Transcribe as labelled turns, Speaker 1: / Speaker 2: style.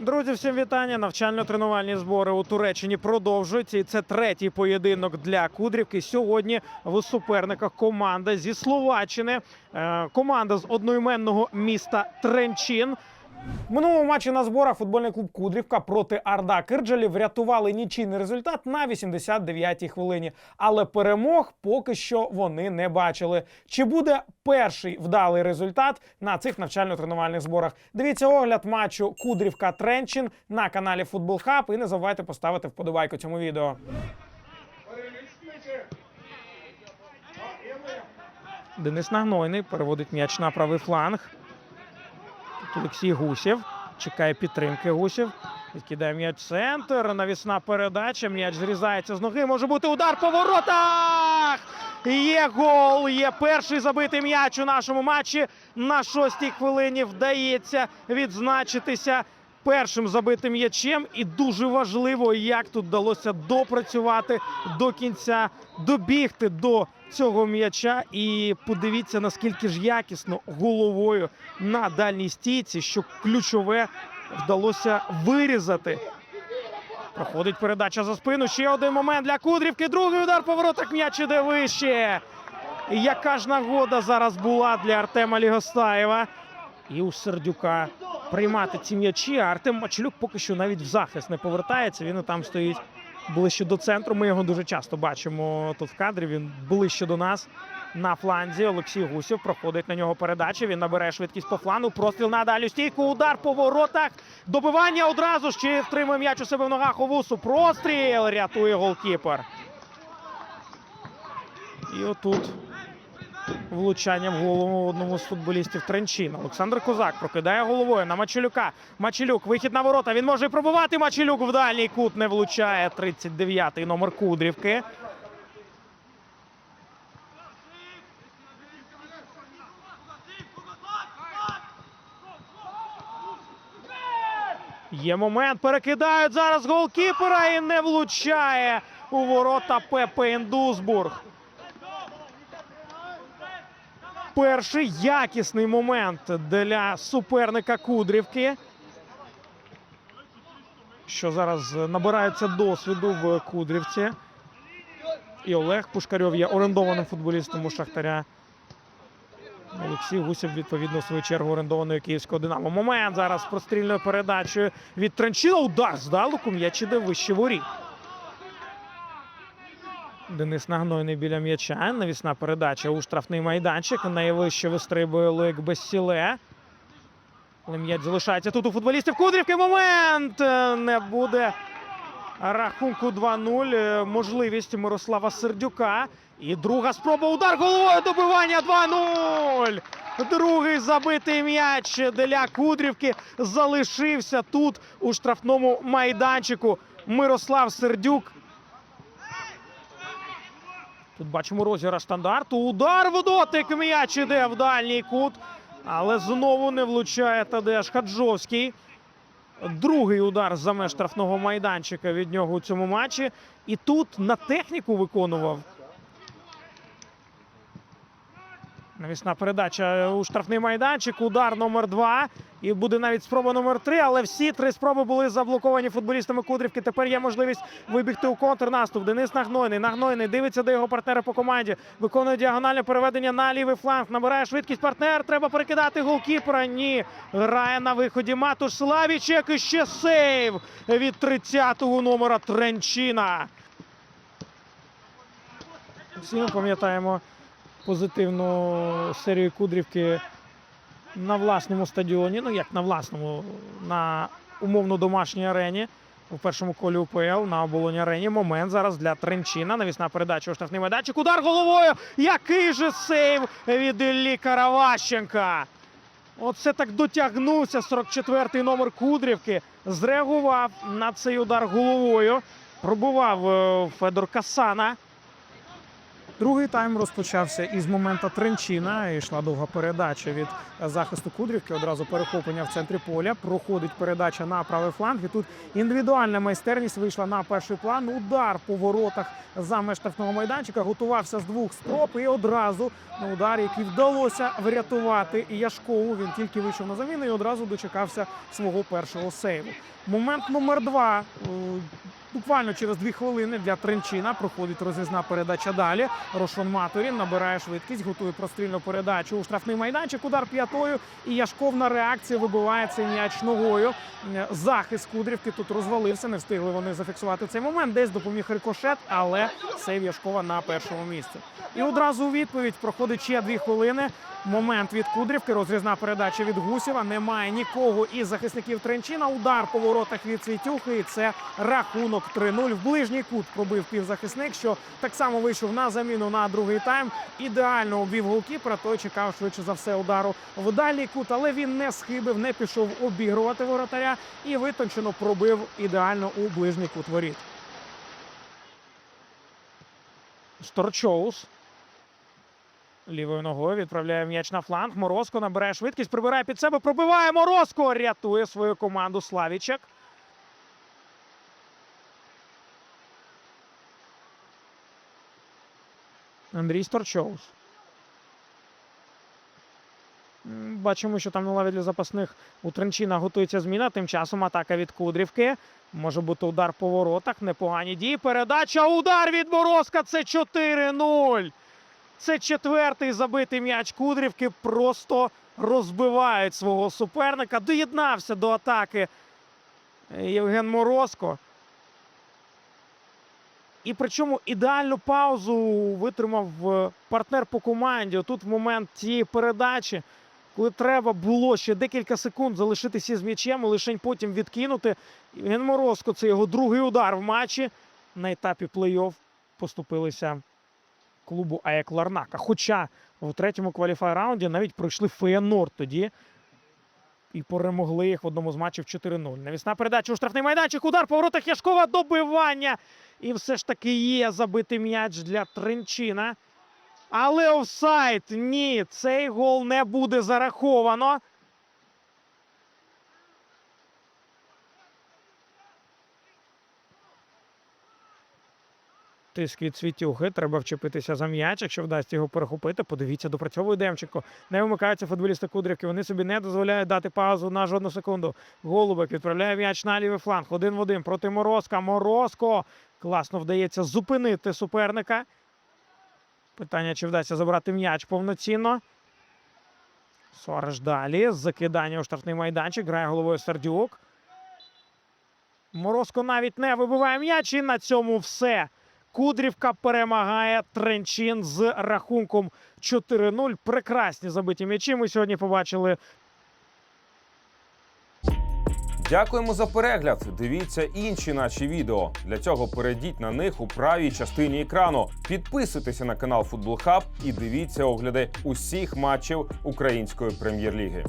Speaker 1: Друзі, всім вітання. Навчально-тренувальні збори у Туреччині продовжуються. І це третій поєдинок для Кудрівки. Сьогодні в суперниках команда зі Словаччини, е, команда з одноіменного міста Тренчин. В минулому матчі на зборах футбольний клуб Кудрівка проти Арда Кирджалі врятували нічийний результат на 89-й хвилині. Але перемог поки що вони не бачили. Чи буде перший вдалий результат на цих навчально-тренувальних зборах? Дивіться огляд матчу Кудрівка Тренчин на каналі Футбол Хаб. І не забувайте поставити вподобайку цьому відео. Денис Нагнойний переводить м'яч на правий фланг. Олексій Гусєв. Чекає підтримки Гусєв. Відкидає м'яч центр. Навісна передача. М'яч зрізається з ноги. Може бути удар по воротах. Є гол. Є перший забитий м'яч у нашому матчі. На шостій хвилині вдається відзначитися першим забитим м'ячем. І дуже важливо, як тут вдалося допрацювати до кінця, добігти до цього м'яча. І подивіться, наскільки ж якісно головою на дальній стійці, що ключове вдалося вирізати. Проходить передача за спину. Ще один момент для Кудрівки. Другий удар по воротах м'яч іде вище. Яка ж нагода зараз була для Артема Лігостаєва і у Сердюка приймати ці м'ячі. А Артем Мачелюк поки що навіть в захист не повертається. Він і там стоїть ближче до центру. Ми його дуже часто бачимо тут в кадрі. Він ближче до нас на фланзі. Олексій Гусєв проходить на нього передача. Він набере швидкість по флану. Простріл на дальню стійку. Удар по воротах. Добивання одразу ж чи втримує м'яч у себе в ногах Овусу. Простріл рятує голкіпер. І отут влучання в голову одному з футболістів Тренчина. Олександр Козак прокидає головою на Мачелюка. Мачелюк, вихід на ворота. Він може пробувати. Мачелюк в дальній кут не влучає. 39-й номер Кудрівки. Є момент. Перекидають зараз голкіпера і не влучає у ворота Пепе Індусбург. Перший якісний момент для суперника Кудрівки. Що зараз набирається досвіду в Кудрівці. І Олег Пушкарьов є орендованим футболістом у Шахтаря. Олексій Гусєв, відповідно, в свою чергу орендованої київського Динамо. Момент зараз прострільною передачею від Тренчина. Удар здалеку м'яч іде вище воріт. Денис Нагнойний біля м'яча. Навісна передача у штрафний майданчик. Найвище вистрибує Луїк Бессіле. Але м'яч залишається тут у футболістів Кудрівки. Момент е, не буде рахунку 2-0. Е, Можливість Мирослава Сердюка. І друга спроба. Удар головою добивання 2-0. Другий забитий м'яч для Кудрівки залишився тут у штрафному майданчику. Мирослав Сердюк Тут бачимо розіграш стандарту. Удар в дотик. М'яч іде в дальній кут. Але знову не влучає Тадеш Хаджовський. Другий удар за меж штрафного майданчика від нього у цьому матчі. І тут на техніку виконував. Навісна передача у штрафний майданчик. Удар номер два. І буде навіть спроба номер три. Але всі три спроби були заблоковані футболістами Кудрівки. Тепер є можливість вибігти у контрнаступ. Денис Нагнойний. Нагнойний дивиться до його партнера по команді. Виконує діагональне переведення на лівий фланг. Набирає швидкість партнер. Треба перекидати голкіпера. Ні. Грає на виході Матуш Славічек. І ще сейв від 30-го номера Тренчина. Всі ми пам'ятаємо позитивну серію Кудрівки на власному стадіоні. Ну як на власному, на умовно домашній арені. У першому колі УПЛ на оболоні арені. Момент зараз для Тренчина. Навісна передача у штрафний майданчик. Удар головою. Який же сейв від Іллі Караващенка. Оце так дотягнувся 44-й номер Кудрівки. Зреагував на цей удар головою. Пробував е, Федор Касана. Другий тайм розпочався із моменту Тренчина. Йшла довга передача від захисту Кудрівки. Одразу перехоплення в центрі поля. Проходить передача на правий фланг. І тут індивідуальна майстерність вийшла на перший план. Удар по воротах за меж штрафного майданчика. Готувався з двох спроб і одразу на удар, який вдалося врятувати Яшкову. Він тільки вийшов на заміну і одразу дочекався свого першого сейву. Момент номер два. Буквально через дві хвилини для Тренчина проходить розрізна передача далі. Рошон Матурін набирає швидкість, готує прострільну передачу у штрафний майданчик. Удар п'ятою. І Яшков на реакцію вибиває цей м'яч ногою. Захист Кудрівки тут розвалився. Не встигли вони зафіксувати цей момент. Десь допоміг рикошет, але сейв Яшкова на першому місці. І одразу у відповідь проходить ще дві хвилини. Момент від Кудрівки, розрізна передача від Гусєва. Немає нікого із захисників Тренчина. Удар по воротах від Світюхи. І це рахунок 3-0. В ближній кут пробив півзахисник, що так само вийшов на заміну на другий тайм. Ідеально обвів голкіпера. Той чекав швидше за все удару в дальній кут, але він не схибив, не пішов обігрувати воротаря і витончено пробив ідеально у ближній кут воріт. Сторчоус. Лівою ногою відправляє м'яч на фланг. Морозко набирає швидкість, прибирає під себе, пробиває Морозко. Рятує свою команду Славічек. Андрій Сторчоус. Бачимо, що там на лаві для запасних у Тренчина готується зміна. Тим часом атака від Кудрівки. Може бути удар по воротах. Непогані дії. Передача. Удар від Морозка. Це 4-0. Це четвертий забитий м'яч Кудрівки. Просто розбивають свого суперника. Доєднався до атаки Євген Морозко. І причому ідеальну паузу витримав е, партнер по команді. Тут в момент цієї передачі, коли треба було ще декілька секунд залишитися з м'ячем, і лише потім відкинути. Євген Морозко це його другий удар в матчі. На етапі плей-офф поступилися клубу АЕК Ларнака. Хоча в третьому кваліфай раунді навіть пройшли Феєнор тоді. І перемогли їх в одному з матчів 4-0. Навісна передача у штрафний майданчик. Удар по воротах Яшкова добивання. І все ж таки є забитий м'яч для Тренчина. Але офсайд. Ні, цей гол не буде зараховано. Тиск від Світюхи. Треба вчепитися за м'яч. Якщо вдасться його перехопити, подивіться, допрацьовує Демченко. Не вимикаються футболісти Кудрівки. Вони собі не дозволяють дати паузу на жодну секунду. Голубик відправляє м'яч на лівий фланг. Один в один проти Морозка. Морозко. Класно вдається зупинити суперника. Питання, чи вдасться забрати м'яч повноцінно. Сорож далі. Закидання у штрафний майданчик. Грає головою Сердюк. Морозко навіть не вибиває м'яч. І на цьому все. Кудрівка перемагає Тренчин з рахунком 4-0. Прекрасні забиті м'ячі. Ми сьогодні побачили
Speaker 2: Дякуємо за перегляд. Дивіться інші наші відео. Для цього перейдіть на них у правій частині екрану. Підписуйтеся на канал Футбол Хаб і дивіться огляди усіх матчів української прем'єр-ліги.